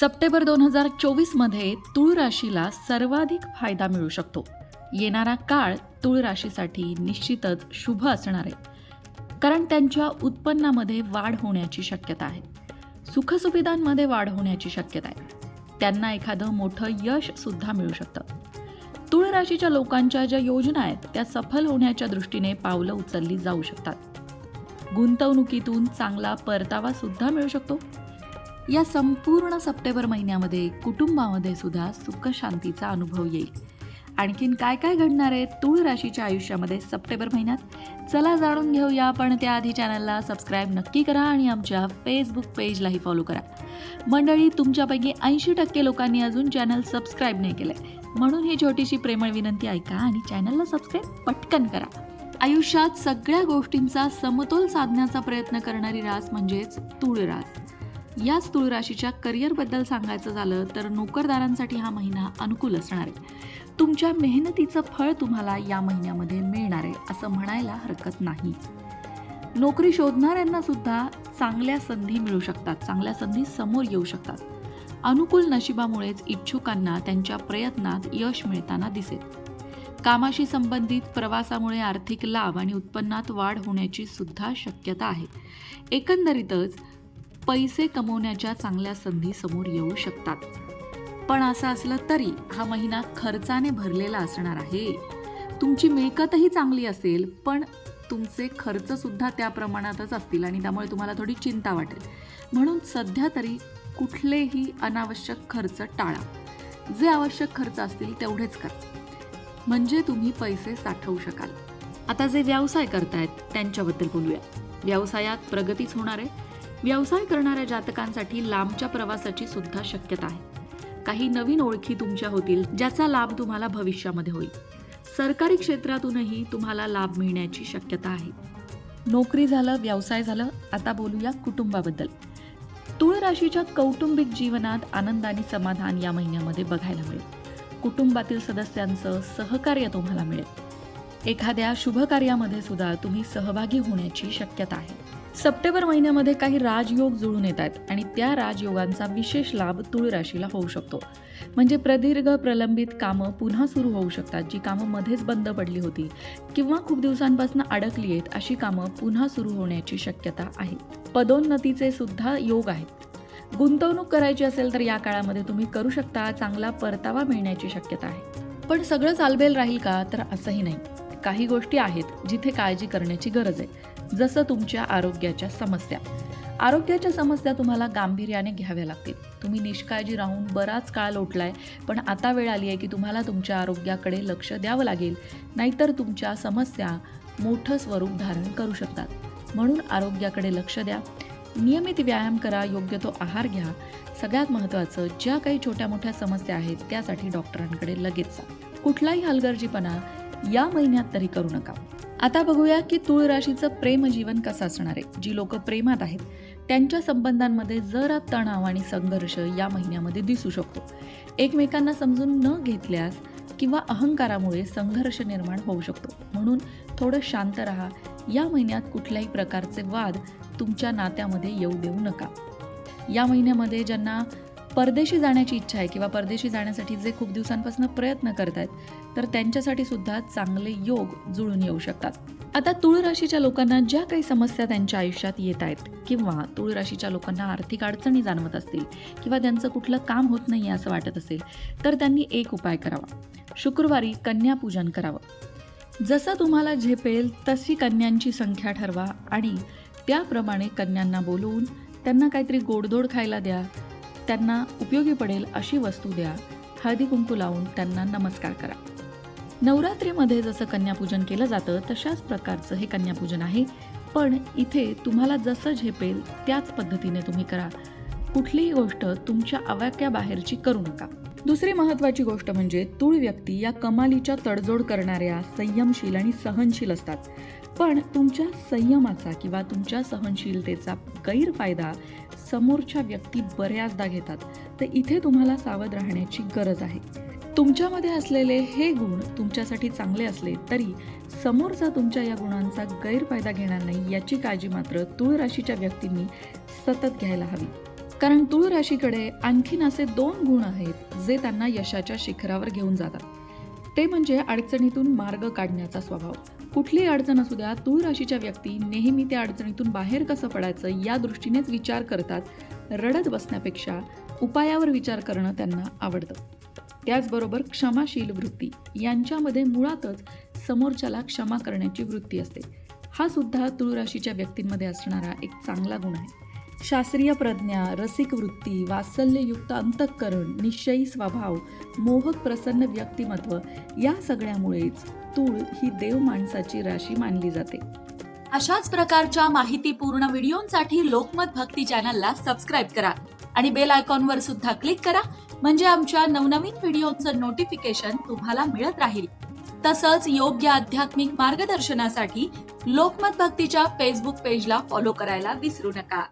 September दोन हजार चोवीसमध्ये तुळ राशीला सर्वाधिक फायदा मिळू शकतो. येणारा काळ तुळ राशीसाठी निश्चितच शुभ असणार आहे. कारण त्यांच्या उत्पन्नामध्ये वाढ होण्याची शक्यता आहे. सुखसुविधांमध्ये वाढ होण्याची शक्यता आहे. त्यांना एखादं मोठं यश सुद्धा मिळू शकतं. तुळ राशीच्या लोकांच्या ज्या योजना आहेत त्या सफल होण्याच्या दृष्टीने पावलं उचलली जाऊ शकतात. गुंतवणुकीतून चांगला परतावा सुद्धा मिळू शकतो. या संपूर्ण सप्टेंबर महिन्यामध्ये कुटुंबामध्ये सुद्धा सुख शांतीचा अनुभव येईल. आणखीन काय काय घडणार आहे तूळ राशीच्या आयुष्यामध्ये सप्टेंबर महिन्यात? चला जाणून घेऊया. पण त्याआधी चॅनलला सबस्क्राईब नक्की करा आणि आमच्या फेसबुक पेजलाही फॉलो करा. मंडळी तुमच्यापैकी ऐंशी टक्के लोकांनी अजून चॅनल सबस्क्राईब नाही केलंय. म्हणून ही छोटीशी प्रेमळ विनंती ऐका आणि चॅनलला सबस्क्राईब पटकन करा. आयुष्यात सगळ्या गोष्टींचा समतोल साधण्याचा प्रयत्न करणारी रास म्हणजेच तूळ रास. याच तुळराशीच्या करिअरबद्दल सांगायचं झालं तर नोकरदारांसाठी हा महिना अनुकूल असणार आहे. तुमच्या मेहनतीचं फळ तुम्हाला या महिन्यामध्ये मिळणार आहे असं म्हणायला हरकत नाही. नोकरी शोधणाऱ्यांना सुद्धा चांगल्या संधी मिळू शकतात चांगल्या संधी समोर येऊ शकतात. अनुकूल नशिबामुळेच इच्छुकांना त्यांच्या प्रयत्नात यश मिळताना दिसेल. कामाशी संबंधित प्रवासामुळे आर्थिक लाभ आणि उत्पन्नात वाढ होण्याची सुद्धा शक्यता आहे. एकंदरीतच पैसे कमवण्याच्या चांगल्या संधी समोर येऊ शकतात. पण असं असलं तरी हा महिना खर्चाने भरलेला असणार आहे. तुमची मिळकतही चांगली असेल पण तुमचे खर्च सुद्धा त्या प्रमाणातच असतील आणि त्यामुळे तुम्हाला थोडी चिंता वाटेल. म्हणून सध्या तरी कुठलेही अनावश्यक खर्च टाळा. जे आवश्यक खर्च असतील तेवढेच करा. म्हणजे तुम्ही पैसे साठवू शकाल. आता जे व्यवसाय करतायत त्यांच्याबद्दल बोलूया. व्यवसायात प्रगतीच होणार आहे. व्यवसाय करणाऱ्या जातकांसाठी लांबच्या प्रवासाची सुद्धा शक्यता आहे. काही नवीन ओळखी तुमच्या होतील ज्याचा लाभ तुम्हाला भविष्यामध्ये होईल. सरकारी क्षेत्रातूनही तुम्हाला लाभ मिळण्याची शक्यता आहे. नोकरी झालं व्यवसाय झालं आता बोलूया कुटुंबाबद्दल. तुळ राशीच्या कौटुंबिक जीवनात आनंद आणि समाधान या महिन्यामध्ये बघायला मिळेल. कुटुंबातील सदस्यांचं सहकार्य तुम्हाला मिळेल. एखाद्या शुभ कार्यामध्ये सुद्धा तुम्ही सहभागी होण्याची शक्यता आहे. सप्टेंबर महिन्यामध्ये काही राजयोग जुळून येत आहेत आणि त्या राजयोगांचा विशेष लाभ तुळ राशीला होऊ शकतो. म्हणजे प्रदीर्घ प्रलंबित कामं पुन्हा सुरू होऊ शकतात जी कामं मध्येच बंद पडली होती किंवा खूप दिवसांपासून अडकली आहेत अशी कामं पुन्हा सुरू होण्याची शक्यता आहे. पदोन्नतीचे सुद्धा योग आहेत. गुंतवणूक करायची असेल तर या काळामध्ये तुम्ही करू शकता चांगला परतावा मिळण्याची शक्यता आहे. पण सगळं चालबेल राहील का? तर असंही नाही. काही गोष्टी आहेत जिथे काळजी करण्याची गरज आहे. जसं तुमच्या आरोग्याच्या समस्या. आरोग्याच्या समस्या तुम्हाला गांभीर्याने घ्याव्या लागतील. तुम्ही निष्काळजी राहून बराच काळ लोटलाय पण आता वेळ आली आहे की तुम्हाला तुमच्या आरोग्याकडे लक्ष द्यावं लागेल. नाहीतर तुमच्या समस्या मोठं स्वरूप धारण करू शकतात. म्हणून आरोग्याकडे लक्ष द्या. नियमित व्यायाम करा योग्य तो आहार घ्या. सगळ्यात महत्त्वाचं ज्या काही छोट्या मोठ्या समस्या आहेत त्यासाठी डॉक्टरांकडे लगेच जा. कुठलाही हलगर्जीपणा या महिन्यात तरी करू नका. आता बघूया की तुळ राशीचं प्रेमजीवन कसं असणार आहे. जी लोक प्रेमात आहेत त्यांच्या संबंधांमध्ये जरा तणाव आणि संघर्ष या महिन्यामध्ये दिसू शकतो. एकमेकांना समजून न घेतल्यास किंवा अहंकारामुळे संघर्ष निर्माण होऊ शकतो. म्हणून थोडं शांत राहा. या महिन्यात कुठल्याही प्रकारचे वाद तुमच्या नात्यामध्ये येऊ देऊ नका. या महिन्यामध्ये ज्यांना परदेशी जाण्याची इच्छा आहे किंवा परदेशी जाण्यासाठी जे खूप दिवसांपासून प्रयत्न करत आहेत तर त्यांच्यासाठी सुद्धा चांगले योग जुळून येऊ शकतात. आता तुळ राशीच्या लोकांना ज्या काही समस्या त्यांच्या आयुष्यात येत आहेत किंवा तुळ राशीच्या लोकांना आर्थिक अडचणी जाणवत असतील किंवा त्यांचं कुठलं काम होत नाही असं वाटत असेल तर त्यांनी एक उपाय करावा. शुक्रवारी कन्यापूजन करावं. जसं तुम्हाला झेपेल तशी कन्यांची संख्या ठरवा आणि त्याप्रमाणे कन्यांना बोलवून त्यांना काहीतरी गोडधोड खायला द्या त्यांना उपयोगी पडेल अशी वस्तू द्या. हळदी कुंकू लावून त्यांना नमस्कार करा. नवरात्रीमध्ये जसं कन्यापूजन केलं जातं तशाच प्रकारचं हे कन्यापूजन आहे. पण इथे तुम्हाला जसं झेपेल त्याच पद्धतीने तुम्ही करा. कुठलीही गोष्ट तुमच्या आवाक्याबाहेरची करू नका. दुसरी महत्त्वाची गोष्ट म्हणजे तूळ व्यक्ती या कमालीच्या तडजोड करणाऱ्या संयमशील आणि सहनशील असतात. पण तुमच्या संयमाचा किंवा तुमच्या सहनशीलतेचा गैरफायदा समोरच्या व्यक्ती बऱ्याचदा घेतात. तर इथे तुम्हाला सावध राहण्याची गरज आहे. तुमच्यामध्ये असलेले हे गुण तुमच्यासाठी चांगले असले तरी समोरचा तुमच्या या गुणांचा गैरफायदा घेणार नाही याची काळजी मात्र तूळ राशीच्या व्यक्तींनी सतत घ्यायला हवी. कारण तूळ राशीकडे आणखीन असे दोन गुण आहेत जे त्यांना यशाच्या शिखरावर घेऊन जातात. ते म्हणजे अडचणीतून मार्ग काढण्याचा स्वभाव. कुठलीही अडचण असू द्या तूळ राशीच्या व्यक्ती नेहमी त्या अडचणीतून बाहेर कसं पडायचं या दृष्टीनेच विचार करतात. रडत बसण्यापेक्षा उपायावर विचार करणं त्यांना आवडतं. त्याचबरोबर क्षमाशील वृत्ती यांच्यामध्ये मुळातच समोरच्याला क्षमा करण्याची वृत्ती असते. हा सुद्धा तुळ राशीच्या व्यक्तींमध्ये असणारा एक चांगला गुण आहे. शास्त्रीय प्रज्ञा रसिक वृत्ती वात्सल्ययुक्त अंतःकरण निश्चयी स्वभाव मोहक प्रसन्न व्यक्तिमत्व या सगळ्यामुळेच तूळ ही देव माणसाची राशी मानली जाते. अशाच प्रकारच्या माहितीपूर्ण व्हिडिओंसाठी लोकमत भक्ती चॅनलला सबस्क्राईब करा आणि बेल आयकॉनवर सुद्धा क्लिक करा म्हणजे आमच्या नवनवीन व्हिडिओचं नोटिफिकेशन तुम्हाला मिळत राहील. तसंच योग्य आध्यात्मिक मार्गदर्शनासाठी लोकमत भक्तीच्या फेसबुक पेजला फॉलो करायला विसरू नका.